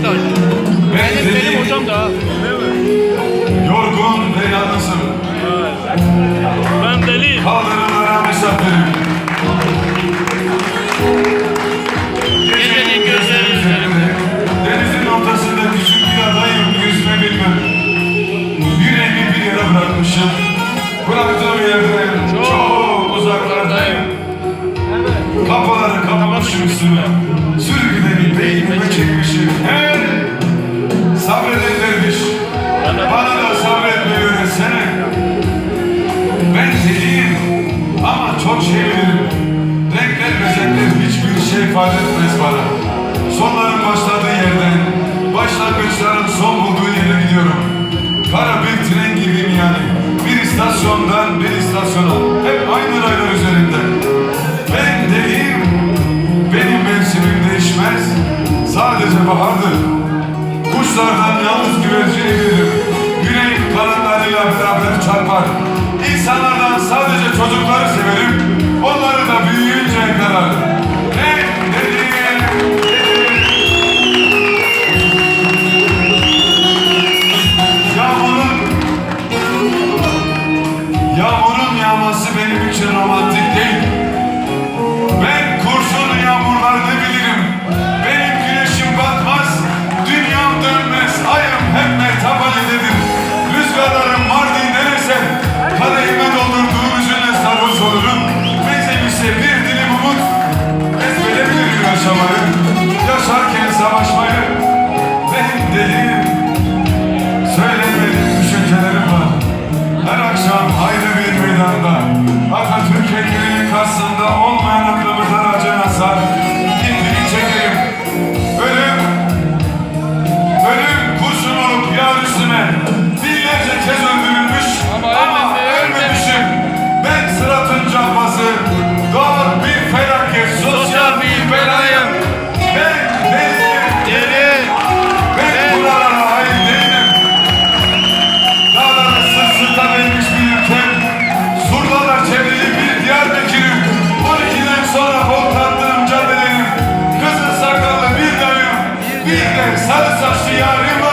Beşiktaş. Benim, benim, hocam da. Yorgun ve yalnızım. Evet. Ben deli. Kaldırımlara misafirim. Gecenin gözleri. Denizin ortasında küçük bir adayım yüzme bilmem. Yüreğimi bir yere bırakmışım. Bıraktığım yerden çok, çok uzaklardayım. Evet. Kapıları kapamışım üstüme. Sürgün Ama çok şey bilirim Renkler bezenler hiçbir şey ifade etmez bana. Sonların başladığı yerden Başlangıçların son bulduğu yere gidiyorum. Kara bir tren gibiyim yani. Bir istasyondan bir istasyona Hep aynı raylar üzerinde. Ben deliyim Benim mevsimim değişmez. Sadece bahardır. Kuşlardan yalnız güvercin bilirim Güney kanatlarıyla beraber çarpar. Severim Burası benim için romantik değil. Ben kurşunun yağmurlarını bilirim. Benim güneşim batmaz, dünyam dönmez. Ayım hep mertabalidedir. Rüzgarlarım Mardin'den eser. Kadehime doldurduğum üzülle sarhoş olurum. Mezemişse bir dilim umut. Ezbere bilirim yaşamayı. Yaşarken savaşmayı. binlerce kez öldürülmüş ama, ölmemişim. Ben Sırat'ın cambazı, doğal bir felaket, sosyal bir belayım. Ben değilim, deli, ben, ben buralara ait değilim. Dağlara sırsıta verilmiş bir ülkem, surlara çevrili bir Diyarbakır'ım. 12'den sonra bol tatlı mücadeleyim, kızıl sakallı bir dayım, bir de sarı saçlı yarim var.